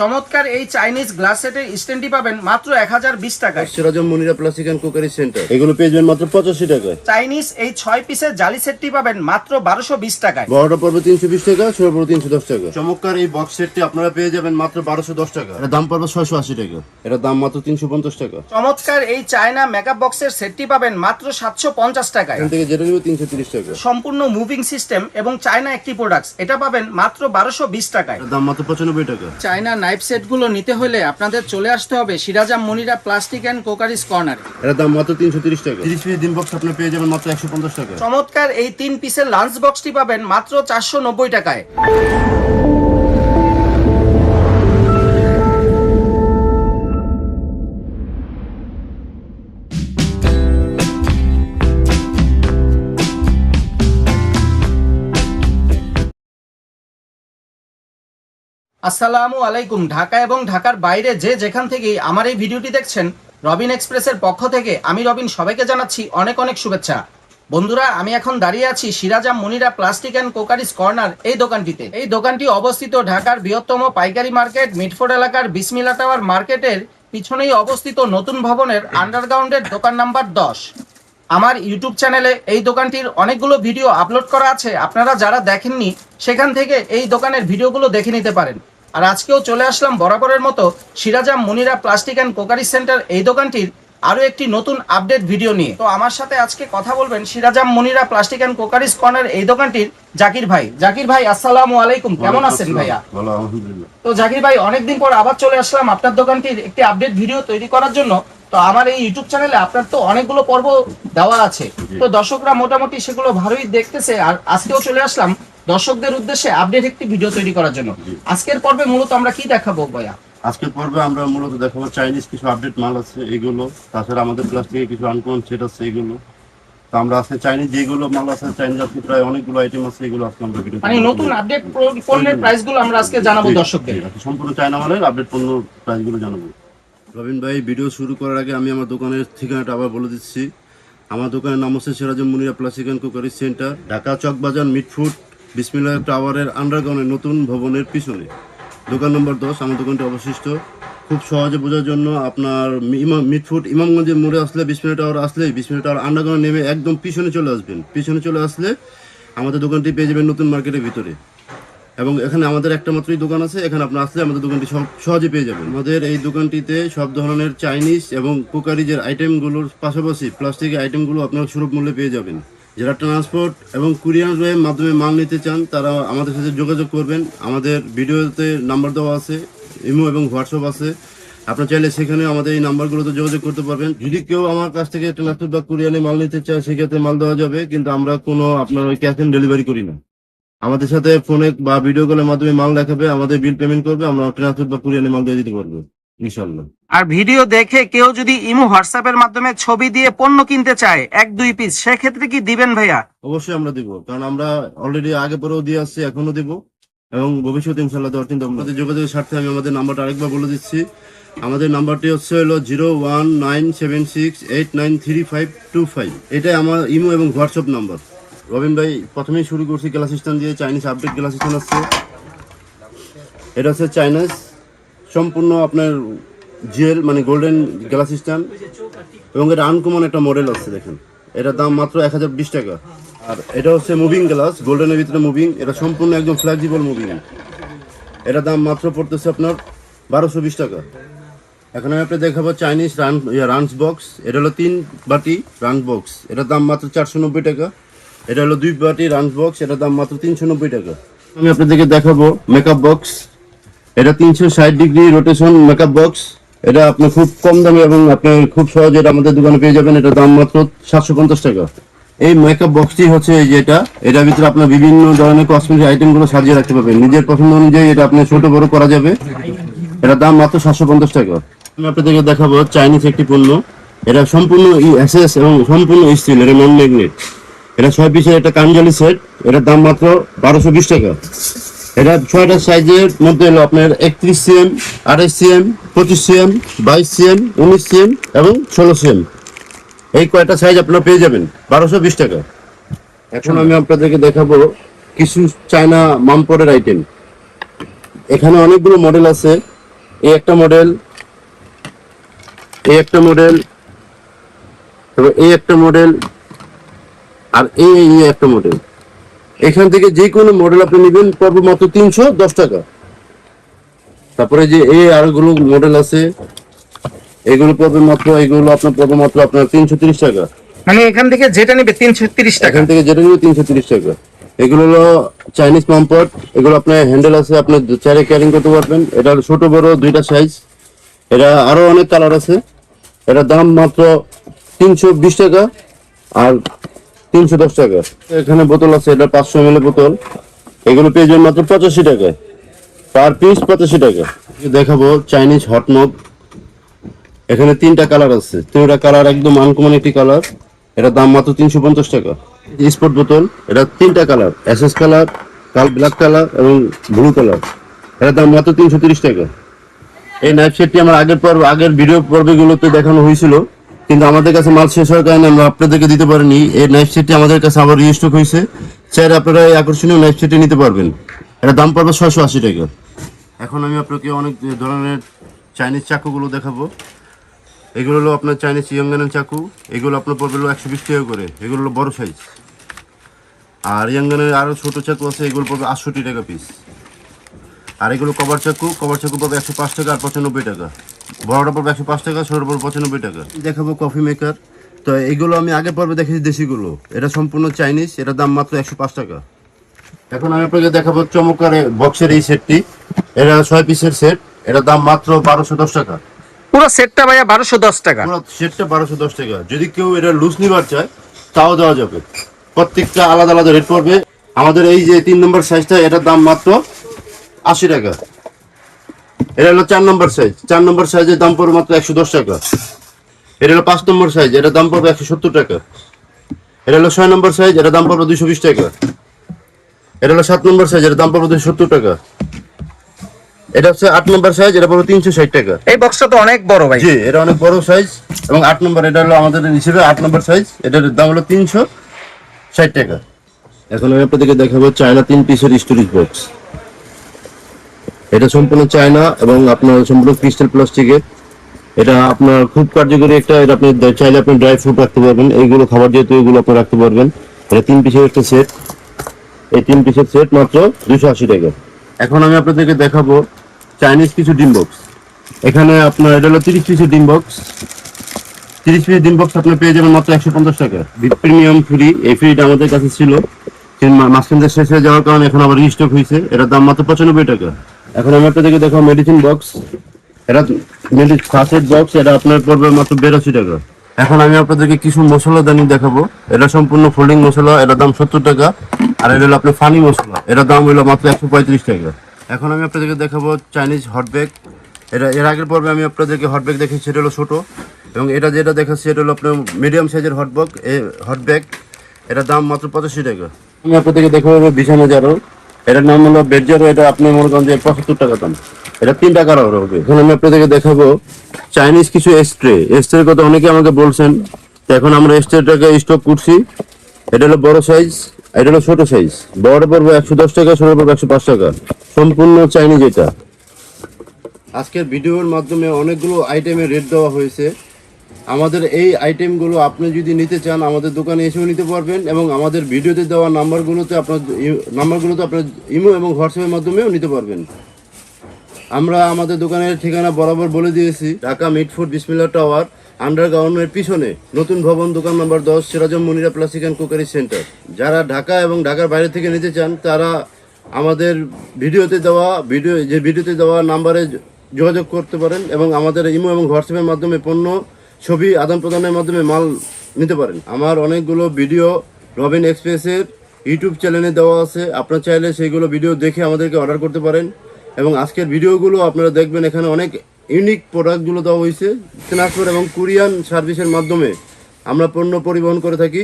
চমৎকার এই Chinese glass সেটের স্ট্যান্ডটি পাবেন মাত্র এক হাজার বিশ টাকায়। Sirajam Monira plastic and cookery centre এগুলো পেয়ে যাবেন মাত্র পঁচাশি টাকায়। চাইনিজ এই ছয় পিসের জালি সেটটি পাবেন মাত্র বারোশো বিশ টাকায়। বড়টা পড়বে তিনশো বিশ টাকা ছোট পড়বে তিনশো দশ টাকা। চমৎকার এই বক্স সেটটি আপনারা পেয়ে যাবেন মাত্র বারোশো দশ টাকা। এর দাম পড়বে ছয়শো আশি টাকা। এটার দাম মাত্র তিনশো পঞ্চাশ টাকা। চমৎকার এই চায়না মেকআপ বক্সের সেটটি পাবেন মাত্র সাতশো পঞ্চাশ টাকায়। এখান থেকে যেটা নেবে তিনশো তিরিশ টাকা। সম্পূর্ণ মুভিং সিস্টেম এবং চায়না একটি প্রোডাক্টস এটা পাবেন মাত্র বারোশো বিশ টাকায়। দাম মাত্র পঁচানব্বই টাকা। চায়না নাইফ সেটগুলো নিতে হলে আপনাদের চলে আসতে হবে Sirajam Monira plastic and crockeries corner. এটার দাম মাত্র তিনশো তিরিশ টাকা। তিরিশ পিস ডিম বক্স আপনি পেয়ে যাবেন মাত্র একশো পঞ্চাশ টাকা। চমৎকার এই তিন পিসের লাঞ্চ বক্সটি পাবেন মাত্র চারশো নব্বই টাকায়। আসসালামু আলাইকুম। ঢাকা এবং ঢাকার বাইরে যে যেখান থেকেই আমার এই ভিডিওটি দেখছেন, রবিন এক্সপ্রেসের পক্ষ থেকে আমি রবিন সবাইকে জানাচ্ছি অনেক অনেক শুভেচ্ছা। বন্ধুরা, আমি এখন দাঁড়িয়ে আছি Sirajam Munira plastic and crockeries corner এই দোকানটিতে। এই দোকানটি অবস্থিত ঢাকার বৃহত্তম পাইকারি মার্কেট, মিটফোর্ড এলাকার বিসমিলা টাওয়ার মার্কেটের পিছনেই অবস্থিত নতুন ভবনের আন্ডারগ্রাউন্ডের দোকান নাম্বার দশ। আমার ইউটিউব চ্যানেলে এই দোকানটির অনেকগুলো ভিডিও আপলোড করা আছে। আপনারা যারা দেখেননি, সেখান থেকে এই দোকানের ভিডিওগুলো দেখে নিতে পারেন। আর আজকেও চলে আসলাম বরাবরের মতো Sirajam Munira plastic and crockery centre এই দোকানটির আরও একটি নতুন আপডেট ভিডিও নিয়ে। তো আমার সাথে আজকে কথা বলবেন Sirajam Munira plastic and crockeries corner এই দোকানটির জাকির ভাই। জাকির ভাই আসসালামু আলাইকুম। কেমন আছেন ভাইয়া? তো জাকির ভাই অনেকদিন পর আবার চলে আসলাম আপনার দোকানটির একটি আপডেট ভিডিও তৈরি করার জন্য। তো আমার এই ইউটিউব চ্যানেলে আপনার তো অনেকগুলো পর্ব দেওয়া আছে। তো দর্শকরা মোটামুটি সেগুলো ভালোই দেখতেছে। আর আজকেও চলে আসলাম দর্শকদের উদ্দেশ্যে আপডেট একটি ভিডিও তৈরি করার জন্য। আজকের পর্বে মূলত আমরা কি দেখাবো ভাইয়া? আজকের পর্বে আমরা মূলত দেখাবো চাইনিজ কিছু আপডেট মাল আছে এগুলো। তাছাড়া আমাদের প্লাস্টিকের কিছু আনকমন সেট আছে এগুলো। তো আমরা আজকে চাইনিজ যেগুলো মাল আছে চাইনিজ আপনি প্রায় অনেকগুলো আইটেম আছে এগুলো আজকে আমরা ভিডিও মানে নতুন আপডেট পণ্যের প্রাইসগুলো আমরা আজকে জানাব দর্শকদের। সম্পূর্ণ চায়না মালের আপডেট পণ্য প্রাইসগুলো জানাব। রবিন ভাই ভিডিও শুরু করার আগে আমি আমার দোকানের ঠিকানাটা আবার বলে দিচ্ছি। আমার দোকানের নাম হচ্ছে Sirajam Munira plastic and crockery centre Dhaka Chawkbazar Mitford Bismillah টাওয়ারের আন্ডারগ্রাউন্ডের নতুন ভবনের পিছনে। দোকান নম্বর দশ, আমার দোকানটি অবশিষ্ট। খুব সহজে বোঝার জন্য আপনার মিটফুড ইমামগঞ্জের মোড়ে আসলে বিসমিল্লা টাওয়ার আসলে বিসমিল্লা টাওয়ার আন্ডারগ্রাউন্ড নেমে একদম পিছনে চলে আসবেন। পিছনে চলে আসলে আমাদের দোকানটি পেয়ে যাবেন নতুন মার্কেটের ভিতরে। এবং এখানে আমাদের একটা মাত্রই দোকান আছে, এখানে আপনি আসলে আমাদের দোকানটি সব সহজে পেয়ে যাবেন। আমাদের এই দোকানটিতে সব ধরনের চাইনিজ এবং কুকারিজের আইটেমগুলোর পাশাপাশি প্লাস্টিকের আইটেমগুলো আপনার সুলভ মূল্যে পেয়ে যাবেন। যারা ট্রান্সপোর্ট এবং কুরিয়ারের মাধ্যমে মাল নিতে চান, তারা আমাদের সাথে যোগাযোগ করবেন। আমাদের ভিডিওতে নাম্বার দেওয়া আছে, ইমো এবং হোয়াটসঅ্যাপ আছে। আপনার চাইলে সেখানে আমাদের এই নাম্বারগুলোতে যোগাযোগ করতে পারবেন। যদি কেউ আমার কাছ থেকে ট্রান্সপোর্ট বা কুরিয়ারে মাল নিতে চায়, সেক্ষেত্রে মাল দেওয়া যাবে, কিন্তু আমরা কোনো আপনার ওই ক্যাশ অন ডেলিভারি করি না। আমাদের সাথে ফোনে বা ভিডিও কলের মাধ্যমে মাল দেখাবে, আমাদের বিল পেমেন্ট করবে, আমরা ট্রান্সপোর্ট বা কুরিয়ারে মাল দিয়ে দিতে পারব। ইনশাল্লাহ আর ভিডিও দেখে কেউ যদি ইমো হোয়াটসঅ্যাপের মাধ্যমে ছবি দিয়ে পণ্য কিনতে চায় এক দুই পিস সেক্ষেত্রে কি দিবেন ভাইয়া? অবশ্যই আমরা দিব কারণ আমরা অলরেডি আগে পরেও দিয়ে আসছি এখনও দিব। এবং ভবিষ্যতে ইনশাল্লাহ দেওয়ার চিন্তা আমাদের যোগাযোগের স্বার্থে আমি আমাদের নাম্বারটা আরেকবার বলে দিচ্ছি। আমাদের নাম্বারটি হচ্ছে হলো zero one nine seven six eight nine three five two five. এটাই আমার ইমো এবং হোয়াটসঅ্যাপ নাম্বার। রবিন ভাই প্রথমেই শুরু করছি গ্লাস স্ট্যান্ড দিয়ে চাইনিজ আপডেট গ্লাস স্ট্যান্ড আছে। এটা হচ্ছে চাইনিজ। সম্পূর্ণ আপনার জেল মানে গোল্ডেন গ্লাস স্ট্যান্ড এবং এটা আনকমন একটা মডেল আছে, দেখেন। এটার দাম মাত্র এক হাজার বিশ টাকা। আর এটা হচ্ছে মুভিং গ্লাস গোল্ডেনের ভিতরে মুভিং এটা সম্পূর্ণ একদম ফ্লেক্সিবল মুভিং এটার দাম মাত্র পড়তেছে আপনার বারোশো বিশ টাকা। এখন আমি আপনাকে দেখাবো চাইনিজ রান রানস বক্স এটা হলো তিন বাটি রানস বক্স এটার দাম মাত্র চারশো নব্বই টাকা। এটা হলো দুই বাটি রানস বক্স এটার দাম মাত্র তিনশো নব্বই টাকা। আমি আপনাদেরকে দেখাবো মেকআপ বক্স এটা তিনশো ষাট ডিগ্রি রোটেশন মেকআপ বক্স এটা আপনি খুব কম দামে এবং আপনি খুব সহজে এটা আমাদের দোকানে পেয়ে যাবেন। এটা দাম মাত্র সাতশো পঞ্চাশ টাকা। এই মেকআপ বক্সটি হচ্ছে এই যে এটা। এটার ভিতরে আপনার বিভিন্ন ধরনের কসমেটিক আইটেমগুলো সাজিয়ে রাখতে পারবেন। নিজের পছন্দ অনুযায়ী এটা আপনি ছোট বড় করা যাবে। এটার দাম মাত্র সাতশো পঞ্চাশ টাকা। আমি আপনাদেরকে দেখাবো চাইনিজ একটি পণ্য। এটা সম্পূর্ণ এসএস এবং সম্পূর্ণ স্টিল এটা নন ম্যাগনেট এটা ছয় পিসের একটা কানজালি সেট এটার দাম মাত্র বারোশো বিশ টাকা। এটা ছয়টা সাইজের মধ্যে হলো আপনার একত্রিশ সিএম, আঠাশ সিএম, পঁচিশ সিএম, বাইশ সিএম, উনিশ সিএম এবং ষোলো সিএম। এই কয়টা সাইজ আপনারা পেয়ে যাবেন? বারোশো বিশ টাকা। এখন আমি আপনাদেরকে দেখাবো কিছু চায়না মামপরের আইটেম এখানে অনেকগুলো মডেল আছে। এই একটা মডেল এই একটা মডেল এই একটা মডেল আর এই একটা মডেল এখান থেকে যে কোনো মডেল আপনি নেবেন পড়বে মাত্র তিনশো দশ টাকা। তারপরে যে এই আরগুলো মডেল আছে এগুলো পড়বে মাত্র এগুলো আপনার পড়বে মাত্র আপনার তিনশো তিরিশ টাকা। মানে এখান থেকে যেটা নেবে তিনশো তিরিশ টাকা। এখান থেকে যেটা নিবে তিনশো তিরিশ টাকা। এগুলো হলো চাইনিজ পাম্পার এগুলো আপনার হ্যান্ডেল আছে আপনি চারে ক্যারিং করতে পারবেন। এটা ছোট বড় দুইটা সাইজ এটা আরও অনেক কালার আছে। এটার দাম মাত্র তিনশো বিশ টাকা। আর তিনশো দশ টাকা। এখানে বোতল আছে, এটা পাঁচশো এম বোতল। এগুলো পেয়ে মাত্র পঁচাশি টাকা। পার পিস পঁচাশি টাকা। দেখাবো চাইনিজ হট মগ এখানে তিনটা কালার আছে। তিনটা কালার একদম আনকমন একটি কালার এটার দাম মাত্র তিনশো পঞ্চাশ টাকা। স্পট বোতল এটা তিনটা কালার এসএস কালার কাল ব্ল্যাক কালার এবং ব্লু কালার এটার দাম মাত্র তিনশো তিরিশ টাকা। এই নাইফ সেটটি আমার আগের পর্ব আগের ভিডিও পর্বগুলোতে দেখানো হয়েছিল। কিন্তু আমাদের কাছে মাল শেষ হওয়ার কারণে আমরা আপনাদেরকে দিতে পারিনি। এই নাইফ সেটটি আমাদের কাছে আবার রিস্টক হয়েছে। চাইলে আপনারা এই আকর্ষণীয় নাইফ সেটটি নিতে পারবেন। এটা দাম পড়বে ছয়শো আশি টাকা। এখন আমি আপনাকে অনেক ধরনের চাইনিজ চাকুগুলো দেখাবো। এগুলো হলো আপনার চাইনিজ ইয়াঙ্গানের চাকু। এগুলো আপনার পড়বে হলো একশো বিশ টাকা করে। এগুলো হলো বড় সাইজ আর ইয়াঙ্গানের আরও ছোট চাকু আছে, এগুলো পড়বে আটষট্টি টাকা পিস আর এগুলো কভার চাকু। কভার চাকু পড়বে একশো পাঁচ টাকা আর পঁচানব্বই টাকা। বড়টা পড়বে একশো পাঁচ টাকা ছোটো পড়বে পঁচানব্বই টাকা। দেখাবো কফি মেকার তো এইগুলো আমি আগে পর্বে দেখেছি দেশিগুলো। এটা সম্পূর্ণ চাইনিজ এটার দাম মাত্র একশো পাঁচ টাকা। এখন আমি আপনাকে দেখাবো চমৎকার বক্সের এই সেটটি এটা ছয় পিসের সেট এটার দাম মাত্র বারোশো দশ টাকা। পুরো সেটটা ভাইয়া বারোশো দশ টাকা। পুরো সেটটা বারোশো দশ টাকা। যদি কেউ এটা লুজ নিবার চায় তাও দেওয়া যাবে। প্রত্যেকটা আলাদা আলাদা রেট পড়বে। আমাদের এই যে তিন নম্বর সাইজটা এটার দাম মাত্র আশি টাকা। এটা হলো চার নম্বর সাইজ চার নম্বর সাইজের দাম পড়বে মাত্র একশো দশ টাকা। এটা হলো পাঁচ নম্বর সাইজ এটার দাম পড়বে একশো সত্তর টাকা। এটা হলো ছয় নম্বর সাইজ এটার দাম পড়বে দুশো বিশ টাকা। এটা হলো সাত নম্বর সাইজ এটার দাম পড়বে দুশো সত্তর টাকা। এটা হচ্ছে আট নম্বর সাইজ এটা পড়বে তিনশো ষাট টাকা। এই বক্সটা তো অনেক বড় ভাই। জি এটা অনেক বড় সাইজ এবং আট নম্বর এটা হলো আমাদের হিসেবে আট নম্বর সাইজ এটার দাম হলো তিনশো ষাট টাকা। এখন আমি আপনাদেরকে দেখাবো চায়না তিন পিসের স্টোরেজ বক্স এটা সম্পূর্ণ চায়না এবং আপনার সম্পূর্ণ ক্রিস্টাল প্লাস্টিকের এটা আপনার খুব কার্যকরী একটা, এটা আপনি চাইলে আপনি ড্রাই ফ্রুট রাখতে পারবেন। এইগুলো, খাবার যেহেতু এগুলো আপনি রাখতে পারবেন। এটা তিন পিসের একটা সেট এই তিন পিসের সেট মাত্র দুশো আশি টাকা। এখন আমি আপনাদেরকে দেখাবো চাইনিজ কিছু ডিম বক্স এখানে আপনার, এটা হলো তিরিশ পিসের ডিম বক্স তিরিশ পিস ডিম বক্স আপনি পেয়ে যাবেন মাত্র একশো পঞ্চাশ টাকা। প্রিমিয়াম ফ্রি এই ফ্রিটা আমাদের কাছে ছিল। মাঝখান শেষ হয়ে যাওয়ার কারণে এখন আবার রিস্টক হয়েছে। এটার দাম মাত্র পঁচানব্বই টাকা। এখন আমি আপনাদেরকে দেখো মেডিসিন বক্স এটা ফার্স্ট বক্স এটা আপনার পড়বে মাত্র বেরাশি টাকা। এখন আমি আপনাদেরকে কিছু মশলা দানি দেখাবো। এটা সম্পূর্ণ ফোল্ডিং মশলা, এটার দাম সত্তর টাকা। আর এটা হলো আপনার ফানি মশলা, এটার দাম হলো মাত্র একশো পঁয়ত্রিশ টাকা। এখন আমি আপনাদেরকে দেখাবো চাইনিজ হট ব্যাগ এটা এর আগের পর্বে আমি আপনাদেরকে হট ব্যাগ দেখেছি সেটা হলো ছোটো। এবং এটা যেটা দেখাচ্ছি এটা হলো আপনার মিডিয়াম সাইজের হট এ হট ব্যাগ এটার দাম মাত্র পঁচাশি টাকা। আমি আপনাদেরকে দেখাবো বিছানা জারো এটার নাম হলো বেড জারো এটা আপনি মনে করেন যে পঁচাত্তর টাকা দাম। এটা তিন টাকার হবে। এখন আমি আপনাদেরকে দেখাবো চাইনিজ কিছু স্প্রে স্প্রের কথা অনেকে আমাকে বলছেন, তো এখন আমরা স্প্রেটাকে স্টক করছি। এটা হলো বড় সাইজ এটা হলো ছোট সাইজ বড় পড়বে একশো দশ টাকা, ছোট পড়বে একশো পাঁচ টাকা। সম্পূর্ণ চাইনিজ এটা। আজকের ভিডিওর মাধ্যমে অনেকগুলো আইটেমের রেট দেওয়া হয়েছে। আমাদের এই আইটেমগুলো আপনি যদি নিতে চান, আমাদের দোকানে এসেও নিতে পারবেন এবং আমাদের ভিডিওতে দেওয়া নাম্বারগুলোতে আপনার নাম্বারগুলোতে আপনার ইমো এবং হোয়াটসঅ্যাপের মাধ্যমেও নিতে পারবেন। আমরা আমাদের দোকানের ঠিকানা বরাবর বলে দিয়েছি, ঢাকা মিটফুড বিসমিল্লা টাওয়ার, আন্ডারগ্রাউন্ডের পিছনে নতুন ভবন দোকান নম্বর দশ, Sirajam Monira plastic and crockery centre. যারা ঢাকা এবং ঢাকার বাইরে থেকে নিতে চান, তারা আমাদের ভিডিওতে দেওয়া ভিডিও যে ভিডিওতে দেওয়া নাম্বারে যোগাযোগ করতে পারেন এবং আমাদের ইমো এবং হোয়াটসঅ্যাপের মাধ্যমে পণ্য ছবি আদান প্রদানের মাধ্যমে মাল নিতে পারেন। আমার অনেকগুলো ভিডিও রবিন এক্সপ্রেসের ইউটিউব চ্যানেলে দেওয়া আছে। আপনার চাইলে সেইগুলো ভিডিও দেখে আমাদেরকে অর্ডার করতে পারেন। এবং আজকের ভিডিওগুলো আপনারা দেখবেন, এখানে অনেক ইউনিক প্রোডাক্টগুলো দেওয়া হয়েছে। ট্রান্সফার এবং কুরিয়ান সার্ভিসের মাধ্যমে আমরা পণ্য পরিবহন করে থাকি।